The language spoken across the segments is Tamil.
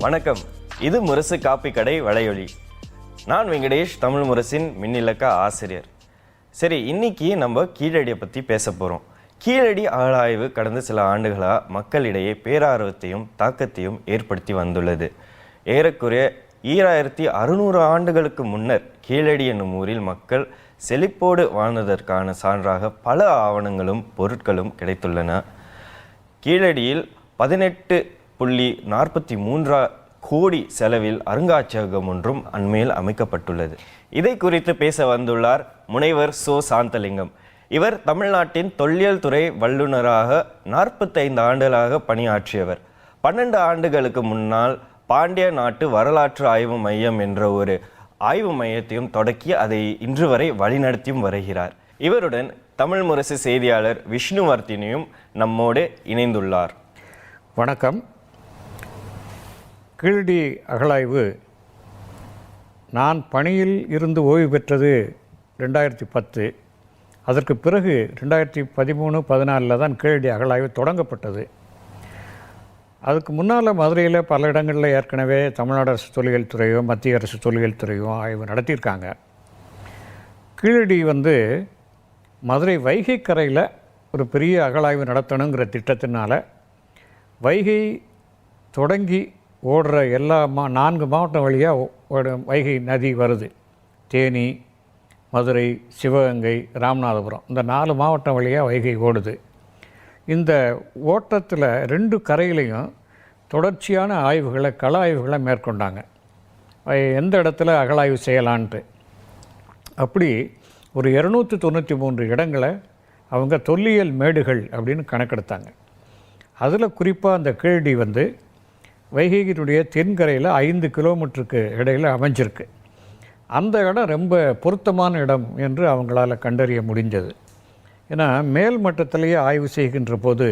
வணக்கம். இது முரசு காப்பி கடை வலையொலி. நான் வெங்கடேஷ் தமிழ் முரசின் மின்னிலக்க ஆசிரியர். சரி இன்னைக்கு நம்ம கீழடியை பற்றி பேச போகிறோம் கீழடி அகழாய்வு கடந்த சில ஆண்டுகளாக மக்களிடையே பேரார்வத்தையும் தாக்கத்தையும் ஏற்படுத்தி வந்துள்ளது. ஏறக்குறைய ஈராயிரத்தி அறுநூறு ஆண்டுகளுக்கு முன்னர் கீழடி என்னும் ஊரில் மக்கள் செழிப்போடு வாழ்ந்ததற்கான சான்றாக பல ஆவணங்களும் பொருட்களும் கிடைத்துள்ளன. கீழடியில் பதினெட்டு புள்ளி நாற்பத்தி மூன்றா கோடி செலவில் அருங்காட்சியகம் ஒன்றும் அண்மையில் அமைக்கப்பட்டுள்ளது. இதை குறித்து பேச வந்துள்ளார் முனைவர் சோ சாந்தலிங்கம். இவர் தமிழ்நாட்டின் தொல்லியல் துறை வல்லுநராக நாற்பத்தைந்து ஆண்டுகளாக பணியாற்றியவர். பன்னெண்டு ஆண்டுகளுக்கு முன்னால் பாண்டிய நாட்டு வரலாற்று ஆய்வு மையம் என்ற ஒரு ஆய்வு மையத்தையும் தொடக்கி அதை இன்று வரை வழிநடத்தியும் வருகிறார். இவருடன் தமிழ் முரசு செய்தியாளர் விஷ்ணுவர்த்தினியும் நம்மோடு இணைந்துள்ளார். வணக்கம். கீழடி அகழாய்வு. நான் பணியில் இருந்து ஓய்வு பெற்றது ரெண்டாயிரத்தி பத்து. அதற்கு பிறகு ரெண்டாயிரத்தி பதிமூணு பதினாலில் தான் கீழடி அகழாய்வு தொடங்கப்பட்டது. அதுக்கு முன்னால் மதுரையில் பல இடங்களில் ஏற்கனவே தமிழ்நாடு அரசு தொல்லியல் துறையோ மத்திய அரசு தொல்லியல் துறையோ ஆய்வு நடத்தியிருக்காங்க. கீழடி வந்து மதுரை வைகை கரையில் ஒரு பெரிய அகழாய்வு நடத்தணுங்கிற திட்டத்தினால வைகை தொடங்கி ஓடுற எல்லா மா நான்கு மாவட்டம் வழியாக வைகை நதி வருது. தேனி மதுரை சிவகங்கை ராமநாதபுரம். இந்த நாலு மாவட்டம் வழியாக வைகை ஓடுது. இந்த ஓட்டத்தில் ரெண்டு கரையிலையும் தொடர்ச்சியான ஆய்வுகளை கள ஆய்வுகளை மேற்கொண்டாங்க. எந்த இடத்துல அகழாய்வு செய்யலான்ட்டு. அப்படி ஒரு இரநூத்தி தொண்ணூற்றி மூன்று இடங்களை அவங்க தொல்லியல் மேடுகள் அப்படின்னு கணக்கெடுத்தாங்க. அதில் குறிப்பாக அந்த கீழடி வந்து வைகையினுடைய தென்கரையில் ஐந்து கிலோமீட்டருக்கு இடையில் அமைஞ்சிருக்கு. அந்த இடம் ரொம்ப பொருத்தமான இடம் என்று அவங்களால கண்டறிய முடிஞ்சது. ஏன்னா மேல் மட்டத்திலேயே ஆய்வு செய்கின்ற போது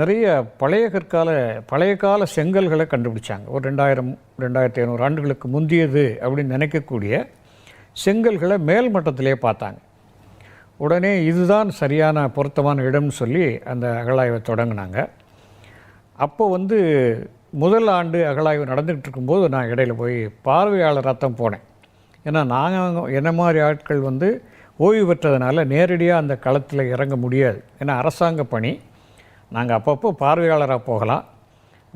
நிறைய பழைய கற்கால பழைய கால செங்கல்களை கண்டுபிடிச்சாங்க. ஒரு ரெண்டாயிரம் ரெண்டாயிரத்தி ஐநூறு ஆண்டுகளுக்கு முந்தியது அப்படின்னு நினைக்கக்கூடிய செங்கல்களை மேல் மட்டத்திலே பார்த்தாங்க. உடனே இதுதான் சரியான பொருத்தமான இடம்னு சொல்லி அந்த அகழாய்வை தொடங்கினாங்க. அப்போ வந்து முதல் ஆண்டு அகழாய்வு நடந்துகிட்டு இருக்கும்போது நான் இடையில போய் பார்வையாளராக தான் போனேன். ஏன்னா நாங்கள் என்ன மாதிரி ஆட்கள் வந்து ஓய்வு பெற்றதுனால நேரடியாக அந்த களத்தில் இறங்க முடியாது. ஏன்னா அரசாங்க பணி. நாங்கள் அப்பப்போ பார்வையாளராக போகலாம்.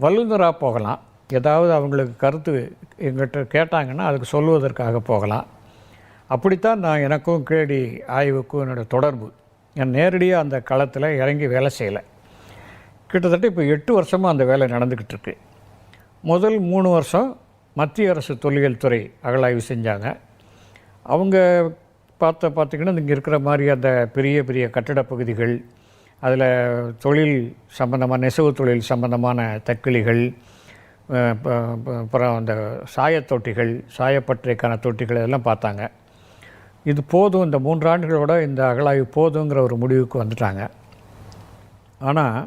வல்லுநராக போகலாம். ஏதாவது அவங்களுக்கு கருத்து எங்கிட்ட கேட்டாங்கன்னா அதுக்கு சொல்வதற்காக போகலாம். அப்படித்தான் நான் எனக்கும் கேடி ஆய்வுக்கும் என்னோடய தொடர்பு. நான் நேரடியாக அந்த களத்தில் இறங்கி வேலை செய்யலை. கிட்டத்தட்ட இப்போ எட்டு வருஷமாக அந்த வேலை நடந்துக்கிட்டு இருக்கு. முதல் மூணு வருஷம் மத்திய அரசு தொல்லியல் துறை அகழாய்வு செஞ்சாங்க. அவங்க பார்த்த பார்த்திங்கன்னா இங்கே இருக்கிற மாதிரி அந்த பெரிய பெரிய கட்டட பகுதிகள் அதில் தொழில் சம்பந்தமான நெசவு தொழில் சம்பந்தமான தக்கிளிகள் அப்புறம் அந்த சாயத்தொட்டிகள் சாயப்பற்றைக்கான சாயப்பட்டறைக்கான தொட்டிகள் இதெல்லாம் பார்த்தாங்க. இது போதும் இந்த மூன்றாண்டுகளோட இந்த அகழாய்வு போதுங்கிற ஒரு முடிவுக்கு வந்துட்டாங்க. ஆனால்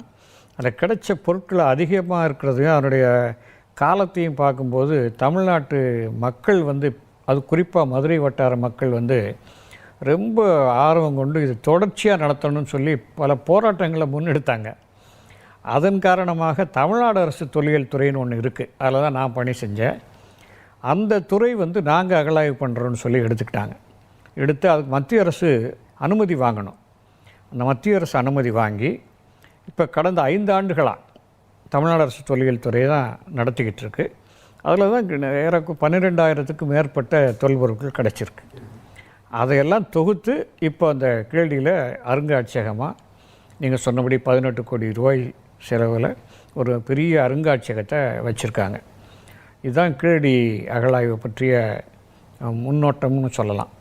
அதில் கிடைச்ச பொருட்கள் அதிகமாக இருக்கிறதையும் அதனுடைய காலத்தையும் பார்க்கும்போது தமிழ்நாட்டு மக்கள் வந்து அது குறிப்பாக மதுரை வட்டார மக்கள் வந்து ரொம்ப ஆர்வம் கொண்டு இது தொடர்ச்சியாக நடத்தணும்னு சொல்லி பல போராட்டங்களை முன்னெடுத்தாங்க. அதன் காரணமாக தமிழ்நாடு அரசு தொல்லியல் துறைன்னு ஒன்று இருக்குது அதில் தான் நான் பணி செஞ்சேன். அந்த துறை வந்து நாங்கள் அகலாய்வு பண்ணுறோன்னு சொல்லி எடுத்துக்கிட்டாங்க. எடுத்து அதுக்கு மத்திய அரசு அனுமதி வாங்கணும். அந்த மத்திய அரசு அனுமதி வாங்கி இப்போ கடந்த ஐந்து ஆண்டுகளாக தமிழ்நாடு அரசு தொல்லியல் துறை தான் நடத்திக்கிட்டு இருக்கு. அதில் தான் ஏறக்கு பன்னிரெண்டாயிரத்துக்கு மேற்பட்ட தொல்பொருட்கள் கிடச்சிருக்கு. அதையெல்லாம் தொகுத்து இப்போ அந்த கேள்வியில் அருங்காட்சியகமாக நீங்கள் சொன்னபடி பதினெட்டு கோடி ரூபாய் செலவில் ஒரு பெரிய அருங்காட்சியகத்தை வச்சுருக்காங்க. இதுதான் கீழடி அகழாய்வு பற்றிய முன்னோட்டம்னு சொல்லலாம்.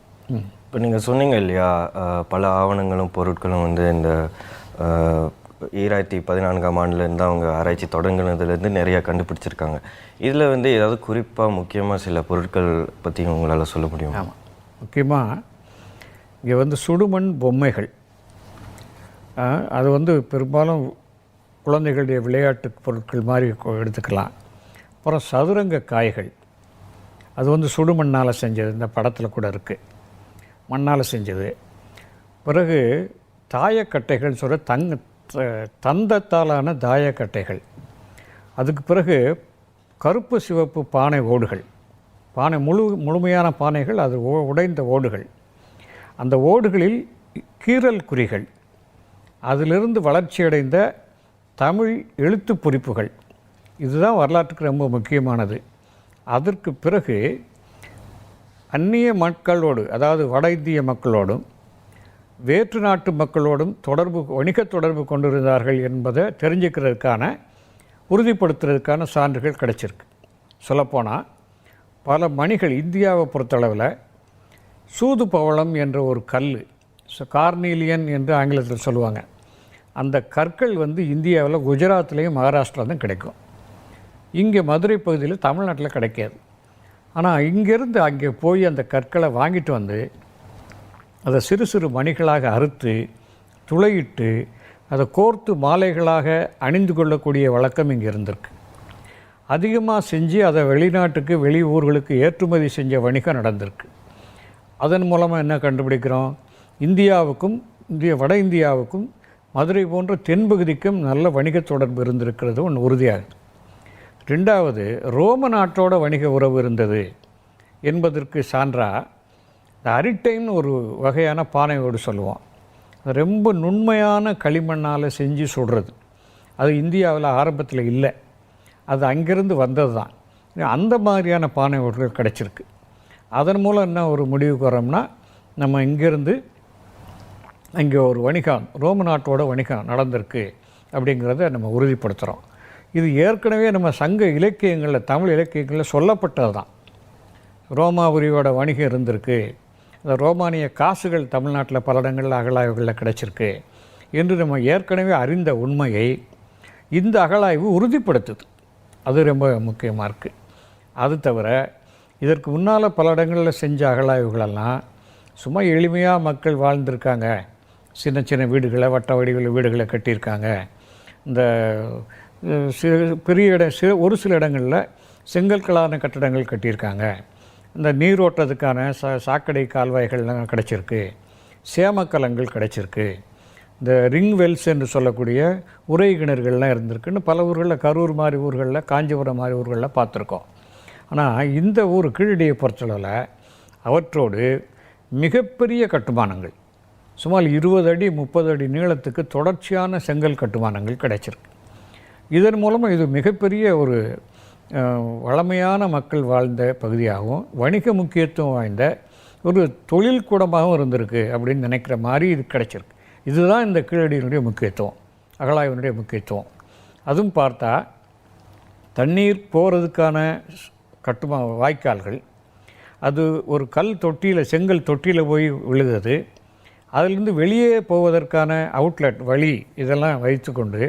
இப்போ நீங்கள் சொன்னீங்க இல்லையா பல ஆவணங்களும் பொருட்களும் வந்து இந்த ஈராயிரத்தி பதினான்காம் ஆண்டுலேருந்து அவங்க ஆராய்ச்சி தொடங்கினதுலேருந்து நிறையா கண்டுபிடிச்சிருக்காங்க. இதில் வந்து ஏதாவது குறிப்பாக முக்கியமாக சில பொருட்கள் பற்றி உங்களால் சொல்ல முடியுமா? ஆமாம் முக்கியமாக இங்கே வந்து சுடுமண் பொம்மைகள். அது வந்து பெரும்பாலும் குழந்தைகளுடைய விளையாட்டு பொருட்கள் மாதிரி எடுத்துக்கலாம். அப்புறம் சதுரங்க காய்கள். அது வந்து சுடுமண்ணால் செஞ்சது. இந்த படத்தில் கூட இருக்குது மண்ணால் செஞ்சது. பிறகு தாயக்கட்டைகள் சொல்கிற தங்க தந்தத்தாலான தாயக்கட்டைகள். அதுக்கு பிறகு கருப்பு சிவப்பு பானை ஓடுகள். பானை முழு முழுமையான பானைகள் அது ஓ- உடைந்த ஓடுகள். அந்த ஓடுகளில் கீறல் குறிகள். அதிலிருந்து வளர்ச்சியடைந்த தமிழ் எழுத்துப் பொறிப்புகள். இதுதான் வரலாற்றுக்கு ரொம்ப முக்கியமானது. அதற்கு பிறகு அந்நிய மக்களோடு அதாவது வட இந்திய மக்களோடும் வேற்று நாட்டு மக்களோடும் தொடர்பு வணிக தொடர்பு கொண்டிருந்தார்கள் என்பதை தெரிஞ்சுக்கிறதுக்கான உறுதிப்படுத்துறதுக்கான சான்றுகள் கிடைச்சிருக்கு. சொல்லப்போனால் பல மணிகள் இந்தியாவை பொறுத்தளவில் சூது பவளம் என்ற ஒரு கல் கார்னீலியன் என்று ஆங்கிலத்தில் சொல்லுவாங்க. அந்த கற்கள் வந்து இந்தியாவில் குஜராத்லேயும் மகாராஷ்டிராலும் கிடைக்கும். இங்கே மதுரை பகுதியில் தமிழ்நாட்டில் கிடைக்காது. ஆனால் இங்கேருந்து அங்கே போய் அந்த கற்களை வாங்கிட்டு வந்து அதை சிறு சிறு மணிகளாக அறுத்து துளையிட்டு அதை கோர்த்து மாலைகளாக அணிந்து கொள்ளக்கூடிய வழக்கம் இங்கே இருந்திருக்கு. அதிகமாக செஞ்சு அதை வெளிநாட்டுக்கு வெளி ஊர்களுக்கு ஏற்றுமதி செஞ்ச வணிகம் நடந்திருக்கு. அதன் மூலமாக என்ன கண்டுபிடிக்கிறோம்? இந்தியாவுக்கும் இந்திய வட இந்தியாவுக்கும் மதுரை போன்ற தென்பகுதிக்கும் நல்ல வணிக தொடர்பு இருந்திருக்கிறது ஒன்று உறுதியாகுது ரெண்டாவது ரோம நாட்டோட வணிக உறவு இருந்தது என்பதற்கு சான்றா இந்த அரிட்டைன்னு ஒரு வகையான பானையோடு சொல்லுவோம். ரொம்ப நுண்மையான களிமண்ணால் செஞ்சு சுடுறது. அது இந்தியாவில் ஆரம்பத்தில் இல்லை. அது அங்கேருந்து வந்தது தான் அந்த மாதிரியான பானை ஓடுகள் கிடச்சிருக்கு. அதன் மூலம் என்ன ஒரு முடிவுக்கு வரோம்னா நம்ம இங்கேருந்து அங்கே ஒரு வணிகம் ரோம நாட்டோட வணிகம் நடந்திருக்கு அப்படிங்கிறத நம்ம உறுதிப்படுத்துகிறோம் இது ஏற்கனவே நம்ம சங்க இலக்கியங்களில் தமிழ் இலக்கியங்களில் சொல்லப்பட்டது தான் ரோமாபுரியோட வணிகம் இருந்திருக்கு. இந்த ரோமானிய காசுகள் தமிழ்நாட்டில் பல இடங்களில் அகழாய்வுகளில் கிடைச்சிருக்கு. என்று நம்ம ஏற்கனவே அறிந்த உண்மையை இந்த அகழாய்வு உறுதிப்படுத்துது. அது ரொம்ப முக்கியமாக இருக்குது அது தவிர இதற்கு முன்னால் பல இடங்களில் செஞ்ச அகழாய்வுகளெல்லாம் சும்மா எளிமையாக மக்கள் வாழ்ந்திருக்காங்க. சின்ன சின்ன வீடுகளை வட்ட வடிவில் வீடுகளை கட்டியிருக்காங்க. இந்த சிறு பெரிய இட சிறு ஒரு சில இடங்களில் செங்கற்களான கட்டடங்கள் கட்டியிருக்காங்க. இந்த நீரோட்டத்துக்கான சா சாக்கடை கால்வாய்கள்லாம் கிடச்சிருக்கு. சேமக்கலங்கள் கிடச்சிருக்கு. இந்த ரிங் வெல்ஸ் என்று சொல்லக்கூடிய உரை கிணறுகள்லாம் இருந்திருக்குன்னு பல ஊர்களில் கரூர் மாதிரி ஊர்களில் காஞ்சிபுரம் மாதிரி ஊர்களில் பார்த்துருக்கோம். ஆனால் இந்த ஊர் கீழடியை பொறுத்தளவில் அவற்றோடு மிகப்பெரிய கட்டுமானங்கள் சுமார் இருபது அடி முப்பது அடி நீளத்துக்கு தொடர்ச்சியான செங்கல் கட்டுமானங்கள் கிடைச்சிருக்கு. இதன் மூலமாக இது மிகப்பெரிய ஒரு வளமையான மக்கள் வாழ்ந்த பகுதியாகவும் வணிக முக்கியத்துவம் வாய்ந்த ஒரு தொழில் கூடமாகவும் இருந்திருக்கு அப்படின்னு நினைக்கிற மாதிரி இது கிடைச்சிருக்கு. இதுதான் இந்த கீழடியினுடைய முக்கியத்துவம் அகழாய்வினுடைய முக்கியத்துவம். அதுவும் பார்த்தா தண்ணீர் போகிறதுக்கான கட்டுமா வாய்க்கால்கள் அது ஒரு கல் தொட்டியில் செங்கல் தொட்டியில் போய் விழுகுது. அதிலிருந்து வெளியே போவதற்கான அவுட்லெட் வழி இதெல்லாம் வைத்துக்கொண்டு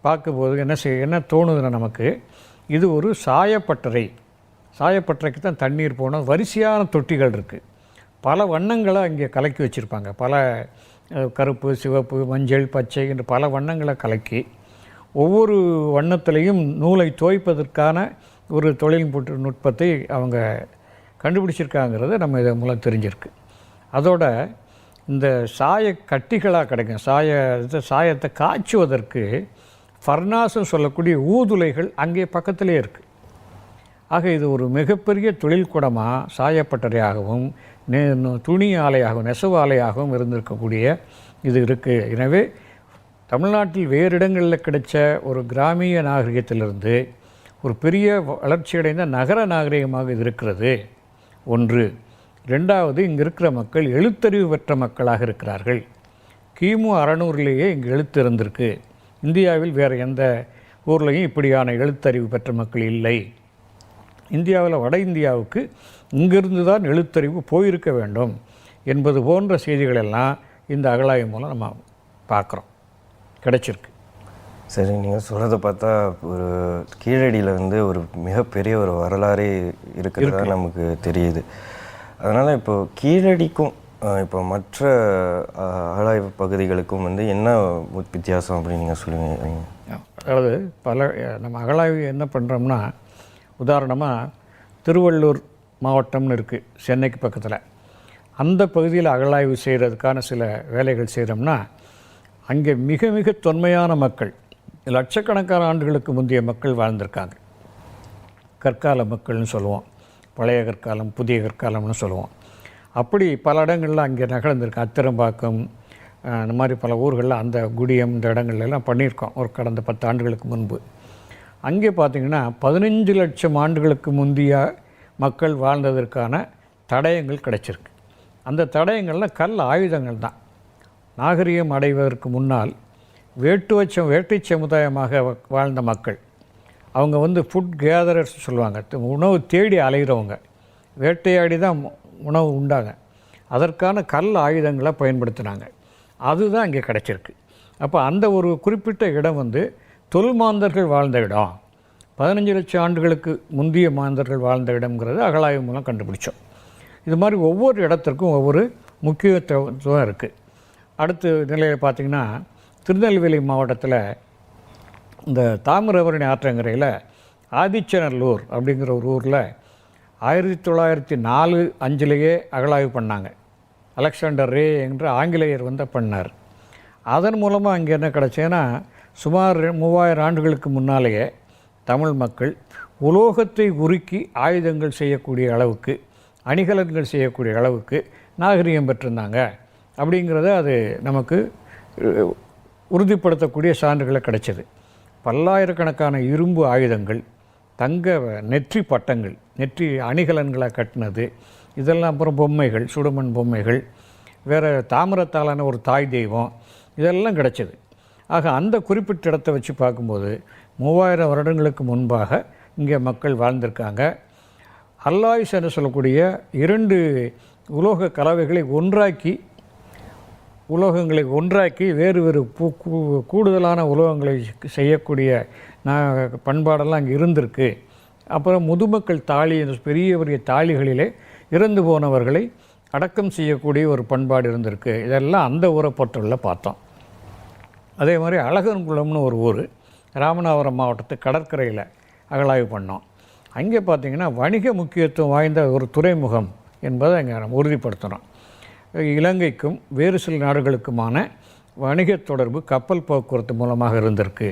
பார்க்கும்போது என்ன செய் என்ன தோணுதுன்னா நமக்கு இது ஒரு சாயப்பட்டறை. சாயப்பட்டறைக்கு தான் தண்ணீர் போனால் வரிசையான தொட்டிகள் இருக்குது பல வண்ணங்களை அங்கே கலக்கி வச்சுருப்பாங்க. பல கருப்பு சிவப்பு மஞ்சள் பச்சை என்று பல வண்ணங்களை கலக்கி ஒவ்வொரு வண்ணத்திலையும் நூலை துவைப்பதற்கான ஒரு தொழில்நுட்ப நுட்பத்தை அவங்க கண்டுபிடிச்சிருக்காங்கிறது நம்ம இதன் மூலம் தெரிஞ்சிருக்கு. அதோட இந்த சாய கட்டிகளாக கிடைக்கும். சாய இது சாயத்தை காய்ச்சுவதற்கு ஃபர்னாஸ்ன்னு சொல்லக்கூடிய ஊதுலைகள் அங்கே பக்கத்திலே இருக்குது ஆக இது ஒரு மிகப்பெரிய தொழில்கூடமாக சாயப்பட்டறையாகவும் நே துணி ஆலையாகவும் நெசவு ஆலையாகவும் இருந்திருக்கக்கூடிய இது இருக்குது எனவே தமிழ்நாட்டில் வேறு இடங்களில் கிடைச்ச ஒரு கிராமிய நாகரிகத்திலிருந்து ஒரு பெரிய வளர்ச்சியடைந்த நகர நாகரிகமாக இது இருக்கிறது. ஒன்று ரெண்டாவது இங்கே இருக்கிற மக்கள் எழுத்தறிவு பெற்ற மக்களாக இருக்கிறார்கள். கிமு அறநூறுலேயே இங்கே எழுத்து இருந்திருக்கு. இந்தியாவில் வேறு எந்த ஊர்லேயும் இப்படியான எழுத்தறிவு பெற்ற மக்கள் இல்லை. இந்தியாவில் வட இந்தியாவுக்கு இங்கிருந்து தான் எழுத்தறிவு போயிருக்க வேண்டும் என்பது போன்ற செய்திகள் எல்லாம் இந்த அகழாய்வு மூலம் நம்ம பார்க்குறோம். கிடைச்சிருக்கு. சரி நீங்கள் சொல்கிறத பார்த்தா ஒரு கீழடியில் வந்து ஒரு மிகப்பெரிய ஒரு வரலாறே இருக்கிறதா நமக்கு தெரியுது. அதனால் இப்போ கீழடிக்கும் இப்போ மற்ற அஹ், அகழாய்வு பகுதிகளுக்கும் வந்து என்ன வித்தியாசம் அப்படின்னு நீங்கள் சொல்லுவீங்க? அதாவது பல நம்ம அகழாய்வு என்ன பண்ணுறோம்னா உதாரணமாக திருவள்ளூர் மாவட்டம்னு இருக்குது சென்னைக்கு பக்கத்தில். அந்த பகுதியில் அகழாய்வு செய்கிறதுக்கான சில வேலைகள் செய்கிறோம்னா அங்கே மிக மிக தொன்மையான மக்கள் லட்சக்கணக்கான ஆண்டுகளுக்கு முந்தைய மக்கள் வாழ்ந்திருக்காங்க. கற்கால மக்கள்னு சொல்லுவோம் பழைய கற்காலம் புதிய கற்காலம்னு சொல்லுவோம். அப்படி பல இடங்களில் அங்கே நகர்ந்திருக்கு. அத்திரம்பாக்கம் இந்த மாதிரி பல ஊர்களில் அந்த குடியம் இந்த இடங்கள்லாம் பண்ணியிருக்கோம். ஒரு கடந்த பத்து ஆண்டுகளுக்கு முன்பு. அங்கே பார்த்தீங்கன்னா பதினஞ்சு லட்சம் ஆண்டுகளுக்கு முந்தைய மக்கள் வாழ்ந்ததற்கான தடயங்கள் கிடைச்சிருக்கு. அந்த தடயங்கள்லாம் கல் ஆயுதங்கள் தான். நாகரிகம் அடைவதற்கு முன்னால் வேட்டுவச்சம் வேட்டை சமுதாயமாக வ- வாழ்ந்த மக்கள் அவங்க வந்து ஃபுட் கேதரர்ஸ் சொல்லுவாங்க. உணவு தேடி அலைகிறவங்க வேட்டையாடி தான் உணவு உண்டாங்க. அதற்கான கல் ஆயுதங்களை பயன்படுத்தினாங்க. அதுதான் இங்கே கிடச்சிருக்கு. அப்போ அந்த ஒரு குறிப்பிட்ட இடம் வந்து தொல் மாந்தர்கள் வாழ்ந்த இடம். பதினஞ்சு லட்சம் ஆண்டுகளுக்கு முந்தைய மாந்தர்கள் வாழ்ந்த இடம்ங்கிறது அகழாய்வு மூலம் கண்டுபிடிச்சோம். இது மாதிரி ஒவ்வொரு இடத்திற்கும் ஒவ்வொரு முக்கியத்துவம் இருக்குது அடுத்த நிலையில் பார்த்திங்கன்னா திருநெல்வேலி மாவட்டத்தில் இந்த தாமிரபரணி ஆற்றங்கரையில் ஆதிச்சநல்லூர் அப்படிங்கிற ஒரு ஊரில் ஆயிரத்தி தொள்ளாயிரத்தி நாலு அஞ்சுலேயே அகழாய்வு பண்ணாங்க. அலெக்சாண்டர் ரே என்ற ஆங்கிலேயர் வந்து பண்ணார். அதன் மூலமாக அங்கே என்ன கிடச்சேன்னா சுமார் மூவாயிரம் ஆண்டுகளுக்கு முன்னாலேயே தமிழ் மக்கள் உலோகத்தை உருக்கி ஆயுதங்கள் செய்யக்கூடிய அளவுக்கு அணிகலன்கள் செய்யக்கூடிய அளவுக்கு நாகரிகம் பெற்றிருந்தாங்க. அப்படிங்கிறத அது நமக்கு உறுதிப்படுத்தக்கூடிய சான்றுகளை கிடைச்சது. பல்லாயிரக்கணக்கான இரும்பு ஆயுதங்கள் தங்க நெற்றி பட்டங்கள் நெற்றி அணிகலன்களை கட்டினது. இதெல்லாம் அப்புறம் பொம்மைகள் சுடுமண் பொம்மைகள் வேறு தாமிரத்தாலான ஒரு தாய் தெய்வம் இதெல்லாம் கிடச்சிது. ஆக அந்த குறிப்பிட்ட இடத்த வச்சு பார்க்கும்போது மூவாயிரம் வருடங்களுக்கு முன்பாக இங்கே மக்கள் வாழ்ந்திருக்காங்க. அல்லாயுஸ் என்று சொல்லக்கூடிய இரண்டு உலோக கலவைகளை ஒன்றாக்கி உலோகங்களை ஒன்றாக்கி வேறு வேறு பூ கூ- கூடுதலான உலோகங்களை செய்யக்கூடிய நான் பண்பாடெல்லாம் அங்கே இருந்திருக்கு. அப்புறம் முதுமக்கள் தாலி என்ற பெரிய பெரிய தாலிகளிலே இறந்து போனவர்களை அடக்கம் செய்யக்கூடிய ஒரு பண்பாடு இருந்திருக்கு. இதெல்லாம் அந்த ஊரை பொறுத்தவரையில் பார்த்தோம். அதே மாதிரி அழகன்குளம்னு ஒரு ஊர் ராமநாதபுரம் மாவட்டத்து கடற்கரையில் அகழாய்வு பண்ணோம். அங்கே பார்த்தீங்கன்னா வணிக முக்கியத்துவம் வாய்ந்த ஒரு துறைமுகம் என்பதை அங்கே நம்ம உறுதிப்படுத்துகிறோம் இலங்கைக்கும் வேறு சில நாடுகளுக்குமான வணிக தொடர்பு கப்பல் போக்குவரத்து மூலமாக இருந்திருக்கு.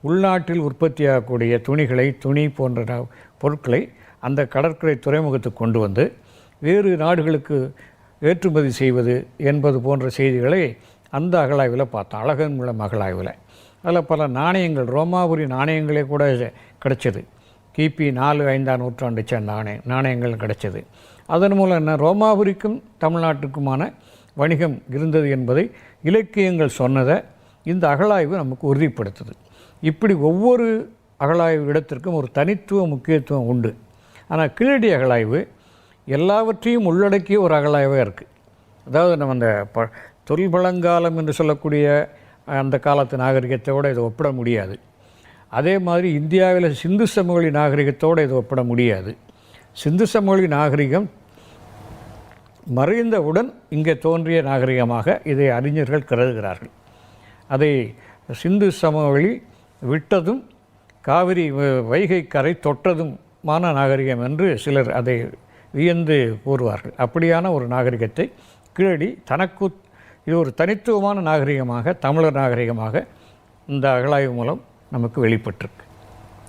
உள்நாட்டில் உற்பத்தியாகக்கூடிய துணிகளை துணி போன்ற பொருட்களை அந்த கடற்கரை துறைமுகத்துக்கு கொண்டு வந்து வேறு நாடுகளுக்கு ஏற்றுமதி செய்வது என்பது போன்ற செய்திகளை அந்த அகழாய்வில் பார்த்தோம். அழகன்குளம் அகழாய்வில் அதில் பல நாணயங்கள் ரோமாபுரி நாணயங்களே கூட கிடைச்சது. கிபி நாலு ஐந்தாம் நூற்றாண்டை சேர்ந்த நாணய நாணயங்கள் கிடைச்சது. அதன் மூலம் என்ன? ரோமாபுரிக்கும் தமிழ்நாட்டுக்குமான வணிகம் இருந்தது என்பதை இலக்கியங்கள் சொன்னதை இந்த அகழாய்வு நமக்கு உறுதிப்படுத்துது. இப்படி ஒவ்வொரு அகழாய்வு இடத்திற்கும் ஒரு தனித்துவ முக்கியத்துவம் உண்டு. ஆனால் கீழடி அகழாய்வு எல்லாவற்றையும் உள்ளடக்கிய ஒரு அகழாய்வாக இருக்குது அதாவது நம்ம அந்த ப தொல்பழங்காலம் என்று சொல்லக்கூடிய அந்த காலத்து நாகரிகத்தோடு இதை ஒப்பிட முடியாது. அதே மாதிரி இந்தியாவில் சிந்து சமவெளி நாகரிகத்தோடு இதை ஒப்பிட முடியாது. சிந்து சமவெளி நாகரிகம் மறைந்தவுடன் இங்கே தோன்றிய நாகரிகமாக இதை அறிஞர்கள் கருதுகிறார்கள். அதை சிந்து சமவெளி விட்டதும் காவிரி வ- வைகை கரை தொட்டதுமான நாகரிகம் என்று சிலர் அதை வியந்து கூறுவார்கள். அப்படியான ஒரு நாகரிகத்தை கீழடி தனக்கு இது ஒரு தனித்துவமான நாகரிகமாக தமிழர் நாகரிகமாக இந்த அகழாய்வு மூலம் நமக்கு வெளிப்பட்டிருக்கு.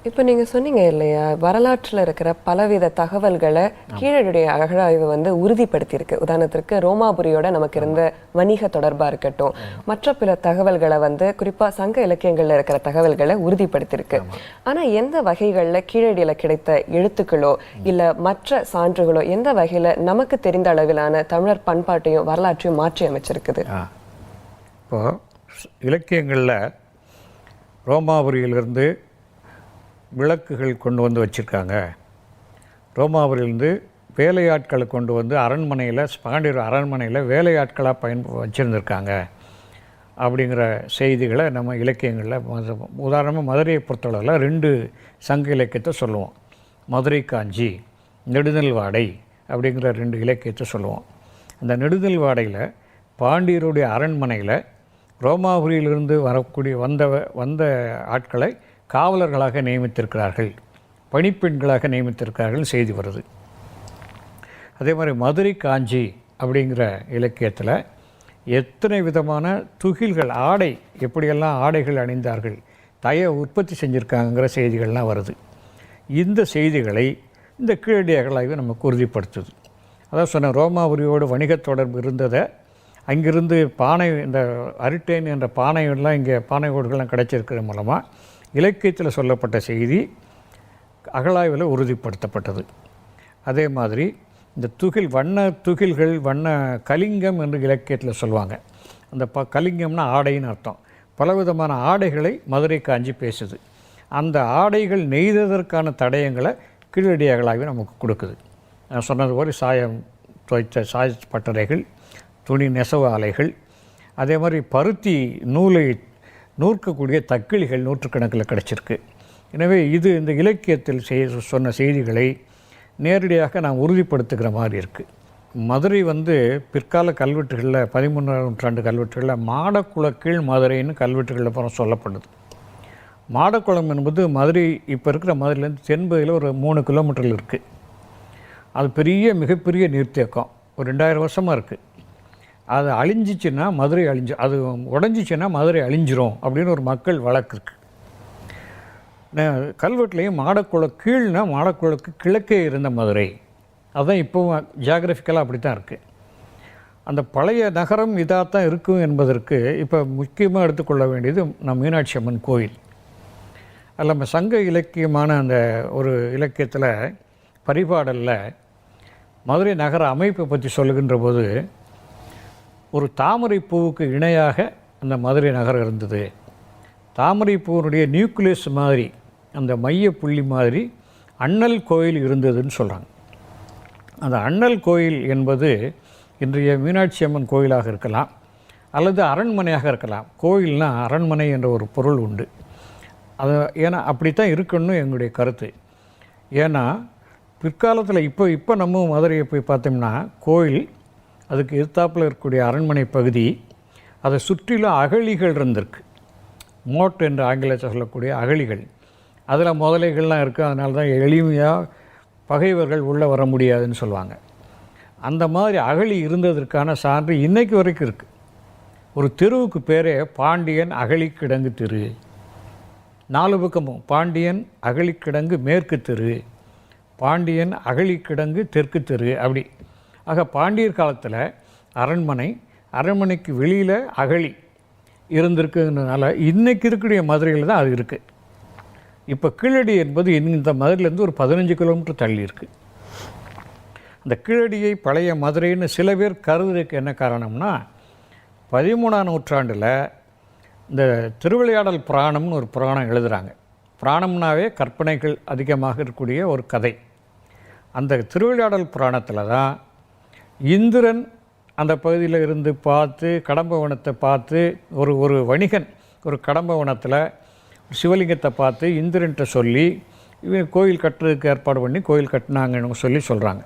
இப்போ நீங்க சொன்னீங்க இல்லையா வரலாற்றுல இருக்கிற பலவித தகவல்களை கீழடியுடைய அகழாய்வு வந்து உறுதிப்படுத்தியிருக்கு. உதாரணத்திற்கு ரோமாபுரியோட நமக்கு இருந்த வணிக தொடர்பா இருக்கட்டும் மற்ற பிற தகவல்களை வந்து குறிப்பா சங்க இலக்கியங்கள்ல இருக்கிற தகவல்களை உறுதிப்படுத்தியிருக்கு. ஆனா எந்த வகைகள்ல கீழடியில கிடைத்த எழுத்துக்களோ இல்ல மற்ற சான்றுகளோ எந்த வகையில நமக்கு தெரிந்த அளவிலான தமிழர் பண்பாட்டையும் வரலாற்றையும் மாற்றி அமைச்சிருக்குது? ஆ. இப்போது இலக்கியங்களில் ரோமாபுரியிலிருந்து விளக்குகள் கொண்டு வந்து வச்சுருக்காங்க. ரோமாபுரியிலிருந்து வேலையாட்களை கொண்டு வந்து அரண்மனையில் பாண்டியர் அரண்மனையில் வேலையாட்களாக பயன் வச்சுருந்துருக்காங்க. அப்படிங்கிற செய்திகளை நம்ம இலக்கியங்களில் உதாரணமாக மதுரையை பொறுத்தளவில் ரெண்டு சங்க இலக்கியத்தை சொல்லுவோம். மதுரை காஞ்சி நெடுநெல்வாடை அப்படிங்கிற ரெண்டு இலக்கியத்தை சொல்லுவோம். அந்த நெடுநெல்வாடையில் பாண்டியருடைய அரண்மனையில் ரோமாபுரியிலிருந்து வரக்கூடிய வந்த வந்த ஆட்களை காவலர்களாக நியமித்திருக்கிறார்கள். பணிப்பெண்களாக நியமித்திருக்கிறார்கள் செய்தி வருது. அதே மாதிரி மதுரை காஞ்சி அப்படிங்கிற இலக்கியத்தில் எத்தனை விதமான துகில்கள் ஆடை எப்படியெல்லாம் ஆடைகள் அணிந்தார்கள் தய உற்பத்தி செஞ்சுருக்காங்கங்கிற செய்திகள்லாம் வருது. இந்த செய்திகளை இந்த கீழடி நமக்கு உறுதிப்படுத்துது. அதான் சொன்ன ரோமாபுரியோடு வணிக தொடர்பு இருந்ததை அங்கிருந்து பானை இந்த அரிட்டேன் என்ற பானைகள்லாம் இங்கே பானை ஓடுகள்லாம் கிடச்சிருக்கிறது மூலமாக இலக்கியத்தில் சொல்லப்பட்ட செய்தி அகழாய்வில் உறுதிப்படுத்தப்பட்டது. அதே மாதிரி இந்த துகில் வண்ண துகில்கள் வண்ண கலிங்கம் என்று இலக்கியத்தில் சொல்லுவாங்க. அந்த ப கலிங்கம்னா ஆடைன்னு அர்த்தம். பலவிதமான ஆடைகளை மதுரை காஞ்சி பேசுது. அந்த ஆடைகள் நெய்ததற்கான தடயங்களை கீழடி அகழாய்வு நமக்கு கொடுக்குது. நான் சொன்னது போல் சாயம் துவைத்த சாய பட்டறைகள் துணி நெசவு ஆலைகள் அதே மாதிரி பருத்தி நூலை நூற்கக்கூடிய தக்கிளிகள் நூற்றுக்கணக்கில் கிடச்சிருக்கு. எனவே இது இந்த இலக்கியத்தில் செய் சொன்ன செய்திகளை நேரடியாக நான் உறுதிப்படுத்துகிற மாதிரி இருக்குது மதுரை வந்து பிற்கால கல்வெட்டுகளில் பதிமூன்றாம் நூற்றாண்டு கல்வெட்டுகளில் மாடக்குள கீழ் மதுரைன்னு கல்வெட்டுகளில் அப்புறம் சொல்லப்படுது. மாடக்குளம் என்பது மதுரை இப்போ இருக்கிற மதுரையிலேருந்து தென்பகுதியில் ஒரு மூணு கிலோமீட்டரில் இருக்குது அது பெரிய மிகப்பெரிய நீர்த்தேக்கம். ஒரு ரெண்டாயிரம் வருஷமாக இருக்குது அது அழிஞ்சிச்சுன்னா மதுரை அழிஞ்சு அது உடஞ்சிச்சுன்னா மதுரை அழிஞ்சிரும் அப்படின்னு ஒரு மக்கள் வழக்கு இருக்குது கல்வெட்டுலேயும் மாடக்குள கீழ்னா மாடக்குளக்கு கிழக்கே இருந்த மதுரை. அதுதான் இப்போவும் ஜியாகிரபிக்கலாக அப்படி தான் இருக்குது அந்த பழைய நகரம் இதாக தான் இருக்கும் என்பதற்கு இப்போ முக்கியமாக எடுத்துக்கொள்ள வேண்டியது நம் மீனாட்சி அம்மன் கோயில். அதில் நம்ம சங்க இலக்கியமான அந்த ஒரு இலக்கியத்தில் பரிபாடலில் மதுரை நகர அமைப்பை பற்றி சொல்லுகின்ற போது ஒரு தாமரை பூவுக்கு இணையாக அந்த மதுரை நகரம் இருந்தது. தாமரை பூவினுடைய நியூக்ளியஸ் மாதிரி அந்த மைய புள்ளி மாதிரி அண்ணல் கோயில் இருந்ததுன்னு சொல்கிறாங்க அந்த அண்ணல் கோயில் என்பது இன்றைய மீனாட்சி அம்மன் கோயிலாக இருக்கலாம் அல்லது அரண்மனையாக இருக்கலாம். கோயில்னால் அரண்மனை என்ற ஒரு பொருள் உண்டு. அது ஏன்னா அப்படித்தான் இருக்கணும்னு எங்களுடைய கருத்து. ஏன்னா பிற்காலத்தில் இப்போ இப்போ நம்ம மதுரையை போய் பார்த்தோம்னா கோயில் அதுக்கு எதிர்த்தாப்பில் இருக்கக்கூடிய அரண்மனை பகுதி அதை சுற்றிலும் அகழிகள் இருந்திருக்கு. மோட் என்று ஆங்கிலத்தில் சொல்லக்கூடிய அகழிகள். அதில் முதலைகள்லாம் இருக்குது அதனால தான் எளிமையாக பகைவர்கள் உள்ளே வர முடியாதுன்னு சொல்லுவாங்க. அந்த மாதிரி அகழி இருந்ததற்கான சான்று இன்றைக்கு வரைக்கும் இருக்குது ஒரு தெருவுக்கு பேரே பாண்டியன் அகழிக்கிடங்கு தெரு. நாலு பக்கமும் பாண்டியன் அகழிக்கிடங்கு மேற்கு தெரு. பாண்டியன் அகழிக்கிடங்கு தெற்கு தெரு அப்படி ஆக பாண்டியர் காலத்தில் அரண்மனை அரண்மனைக்கு வெளியில் அகழி இருந்திருக்குங்கிறதுனால இன்றைக்கி இருக்கக்கூடிய மதுரையில் தான் அது இருக்குது இப்போ கீழடி என்பது இந்த மதுரையிலேருந்து ஒரு பதினஞ்சு கிலோமீட்டர் தள்ளி இருக்குது இந்த கீழடியை பழைய மதுரைன்னு சில பேர் கருதுறதுக்கு என்ன காரணம்னா பதிமூணாம் நூற்றாண்டில் இந்த திருவிளையாடல் புராணம்னு ஒரு புராணம் எழுதுகிறாங்க புராணம்னாவே கற்பனைகள் அதிகமாக இருக்கக்கூடிய ஒரு கதை. அந்த திருவிளையாடல் புராணத்தில் தான் இந்திரன் அந்த பகுதியில் இருந்து பார்த்து கடம்பவனத்தை பார்த்து ஒரு ஒரு வணிகன் ஒரு கடம்பவனத்தில் சிவலிங்கத்தை பார்த்து இந்திரன்ட்ட சொல்லி இவன் கோயில் கட்டுறதுக்கு ஏற்பாடு பண்ணி கோயில் கட்டினாங்கன்னு சொல்லி சொல்கிறாங்க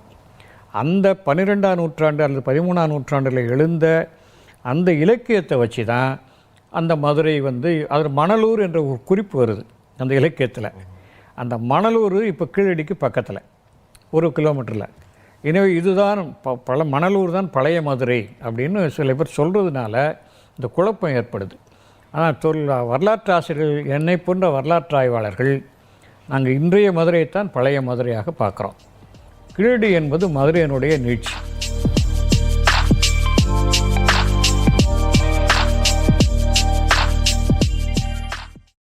அந்த பன்னிரெண்டாம் நூற்றாண்டு அல்லது பதிமூணாம் நூற்றாண்டில் எழுந்த அந்த இலக்கியத்தை வச்சு தான் அந்த மதுரை வந்து அது மணலூர் என்ற ஒரு குறிப்பு வருது அந்த இலக்கியத்தில். அந்த மணலூர் இப்போ கீழடிக்கு பக்கத்தில் ஒரு கிலோமீட்டரில். எனவே இதுதான் ப பல மணலூர் தான் பழைய மதுரை அப்படின்னு சில பேர் சொல்கிறதுனால இந்த குழப்பம் ஏற்படுது. ஆனால் தொல் வரலாற்று ஆசிரியர்கள் என்னை போன்ற வரலாற்று ஆய்வாளர்கள் நாங்கள் இன்றைய மதுரையைத்தான் பழைய மதுரையாக பார்க்குறோம். கீழடி என்பது மதுரையினுடைய நீட்சி.